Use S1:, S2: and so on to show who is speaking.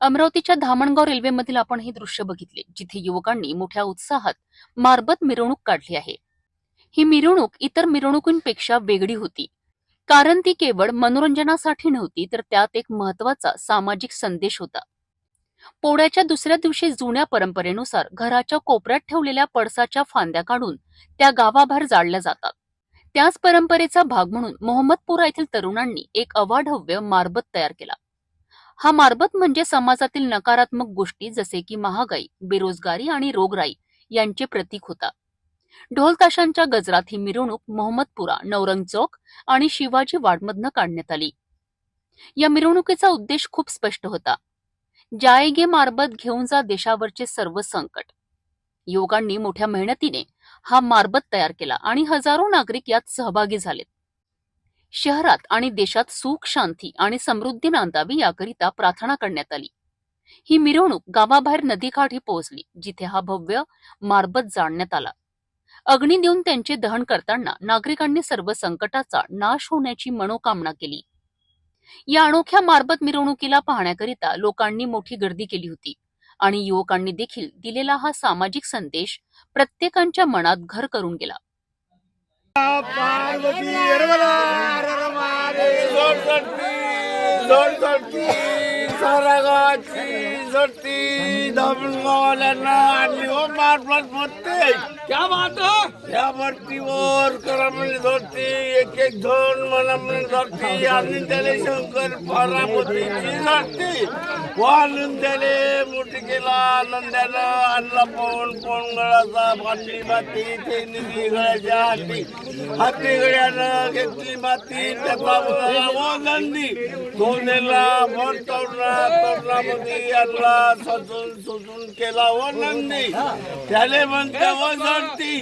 S1: अमरावतीच्या धामणगाव रेल्वेमधील आपण हे दृश्य बघितले जिथे युवकांनी मोठ्या उत्साहात मारबत मिरवणूक काढली आहे. ही मिरवणूक इतर मिरवणुकींपेक्षा वेगळी होती. कारण ती केवळ मनोरंजनासाठी नव्हती तर त्यात एक महत्त्वाचा सामाजिक संदेश होता. पोळ्याच्या दुसऱ्या दिवशी जुन्या परंपरेनुसार घराच्या कोपऱ्यात ठेवलेल्या पळसाच्या फांद्या काढून त्या गावाबाहेर जाळल्या जातात. त्याच परंपरेचा भाग म्हणून मोहम्मदपुरा येथील तरुणांनी एक अवाढव्य मारबत तयार केला. हा मारबत म्हणजे समाजातील नकारात्मक गोष्टी जसे की महागाई बेरोजगारी आणि रोगराई यांचे प्रतीक होता. ढोल ताशांच्या गजरात ही मिरवणूक मोहम्मदपुरा नवरंग चौक आणि शिवाजी वाडमधनं काढण्यात आली. या मिरवणुकीचा उद्देश खूप स्पष्ट होता. जायगे मारबत घेऊन जा देशावरचे सर्व संकट. युवकांनी मोठ्या मेहनतीने हा मारबत तयार केला आणि हजारो नागरिक यात सहभागी झालेत. शहरात आणि देशात सुख शांती आणि समृद्धी नांदावी याकरिता प्रार्थना करण्यात आली. ही मिरवणूक गावाबाहेर नदीकाठी पोहोचली जिथे हा भव्य मारबत जाळण्यात आला. अग्नी देऊन त्यांचे दहन करताना नागरिकांनी सर्व संकटाचा नाश होण्याची मनोकामना केली. या अनोख्या मारबत मिरवणुकीला पाहण्याकरिता लोकांनी मोठी गर्दी केली होती आणि युवकांनी देखील दिलेला हा सामाजिक संदेश प्रत्येकांच्या मनात घर करून गेला.
S2: जोडती धामणगावाल्यांना आणली. हो मारफत
S3: क्या बात
S2: या भरतीवर करा धरती एक एक म्हणा म्हणजे धरती आणि त्याले शंकर पार्वतीची धरती. वाळून त्याले मोठी केला नंद्यानं आणला पाऊल पोंगळाचा गळाचा बाटली माती ते निघली गळ्याच्या हाती. हाती गळ्यानं घेतली माती त्याचा व नंदी तो नेला भर तोडला तोडलामध्ये आणला सजून सुजून केला व नंदी त्याने म्हणते व धरती